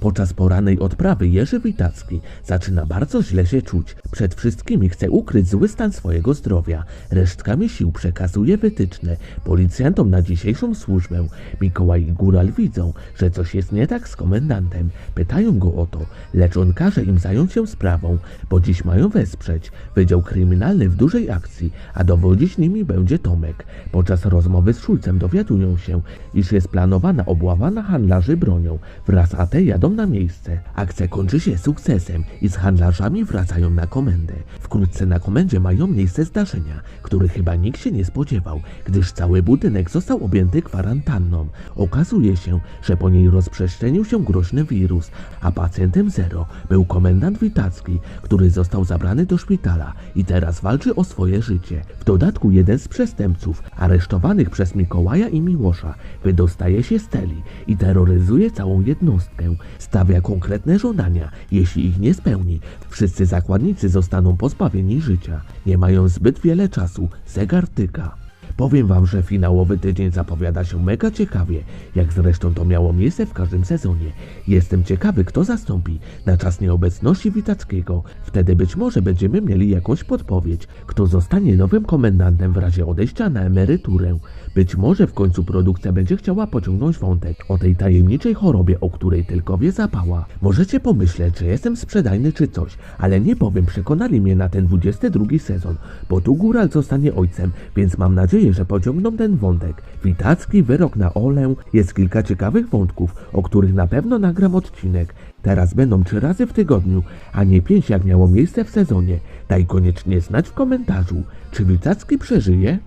Podczas porannej odprawy Jerzy Witacki zaczyna bardzo źle się czuć. Przed wszystkimi chce ukryć zły stan swojego zdrowia. Resztkami sił przekazuje wytyczne policjantom na dzisiejszą służbę. Mikołaj i Góral widzą, że coś jest nie tak z komendantem. Pytają go o to, lecz on każe im zająć się sprawą, bo dziś mają wesprzeć Wydział Kryminalny w dużej akcji, a dowodzić nimi będzie Tomek. Podczas rozmowy z Szulcem dowiadują się, iż jest planowana obława na handlarzy bronią. Wraz AT jadą na miejsce. Akcja kończy się sukcesem i z handlarzami wracają na komendę. Wkrótce na komendzie mają miejsce zdarzenia, których chyba nikt się nie spodziewał, gdyż cały budynek został objęty kwarantanną. Okazuje się, że po niej rozprzestrzenił się groźny wirus, a pacjentem zero był komendant Witacki, który został zabrany do szpitala i teraz walczy o swoje życie. W dodatku jeden z przestępców, aresztowanych przez Mikołaja i Miłosza, wydostaje się z celi i terroryzuje całą jednostkę. Stawia konkretne żądania. Jeśli ich nie spełni, wszyscy zakładnicy zostaną pozbawieni życia. Nie mają zbyt wiele czasu, zegar tyka. Powiem wam, że finałowy tydzień zapowiada się mega ciekawie, jak zresztą to miało miejsce w każdym sezonie. Jestem ciekawy, kto zastąpi na czas nieobecności Witackiego. Wtedy być może będziemy mieli jakąś podpowiedź, kto zostanie nowym komendantem w razie odejścia na emeryturę. Być może w końcu produkcja będzie chciała pociągnąć wątek o tej tajemniczej chorobie, o której tylko wie zapała. Możecie pomyśleć, że jestem sprzedajny czy coś, ale nie powiem, przekonali mnie na ten 22 sezon, bo tu Góral zostanie ojcem, więc mam nadzieję, że pociągną ten wątek. Witacki, wyrok na Olę, jest kilka ciekawych wątków, o których na pewno nagram odcinek. Teraz będą trzy razy w tygodniu, a nie pięć jak miało miejsce w sezonie. Daj koniecznie znać w komentarzu, czy Witacki przeżyje?